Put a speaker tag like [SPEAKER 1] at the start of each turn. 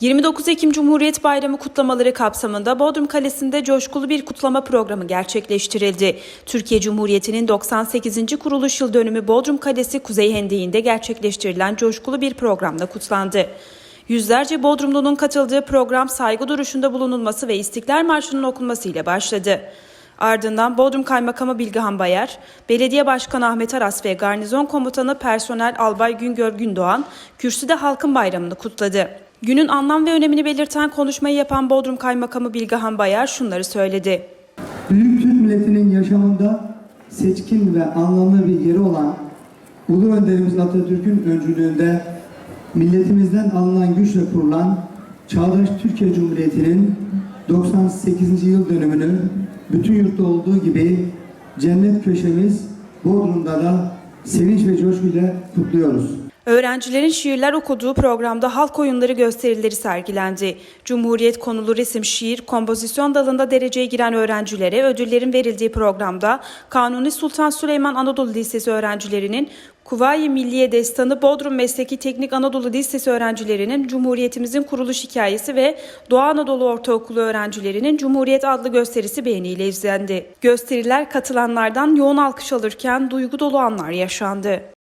[SPEAKER 1] 29 Ekim Cumhuriyet Bayramı kutlamaları kapsamında Bodrum Kalesi'nde coşkulu bir kutlama programı gerçekleştirildi. Türkiye Cumhuriyeti'nin 98. kuruluş yıl dönümü Bodrum Kalesi Kuzey Hendeği'nde gerçekleştirilen coşkulu bir programda kutlandı. Yüzlerce Bodrumlu'nun katıldığı program saygı duruşunda bulunulması ve İstiklal Marşı'nın okunması ile başladı. Ardından Bodrum Kaymakamı Bilgehan Bayar, Belediye Başkanı Ahmet Aras ve Garnizon Komutanı Personel Albay Güngör Gündoğan, kürsüde halkın bayramını kutladı. Günün anlam ve önemini belirten konuşmayı yapan Bodrum Kaymakamı Bilgehan Bayar şunları söyledi.
[SPEAKER 2] Büyük milletinin yaşamında seçkin ve anlamlı bir yeri olan Ulu Önderimiz Atatürk'ün öncülüğünde milletimizden alınan güçle kurulan Çağdaş Türkiye Cumhuriyeti'nin 98. yıl dönümünü bütün yurtta olduğu gibi cennet köşemiz Bodrum'da da sevinç ve coşkuyla kutluyoruz.
[SPEAKER 1] Öğrencilerin şiirler okuduğu programda halk oyunları gösterileri sergilendi. Cumhuriyet konulu resim, şiir, kompozisyon dalında dereceye giren öğrencilere ödüllerin verildiği programda Kanuni Sultan Süleyman Anadolu Lisesi öğrencilerinin Kuvayi Milliye Destanı Bodrum Mesleki Teknik Anadolu Lisesi öğrencilerinin Cumhuriyetimizin kuruluş hikayesi ve Doğu Anadolu Ortaokulu öğrencilerinin Cumhuriyet adlı gösterisi beğeniyle izlendi. Gösteriler katılanlardan yoğun alkış alırken duygu dolu anlar yaşandı.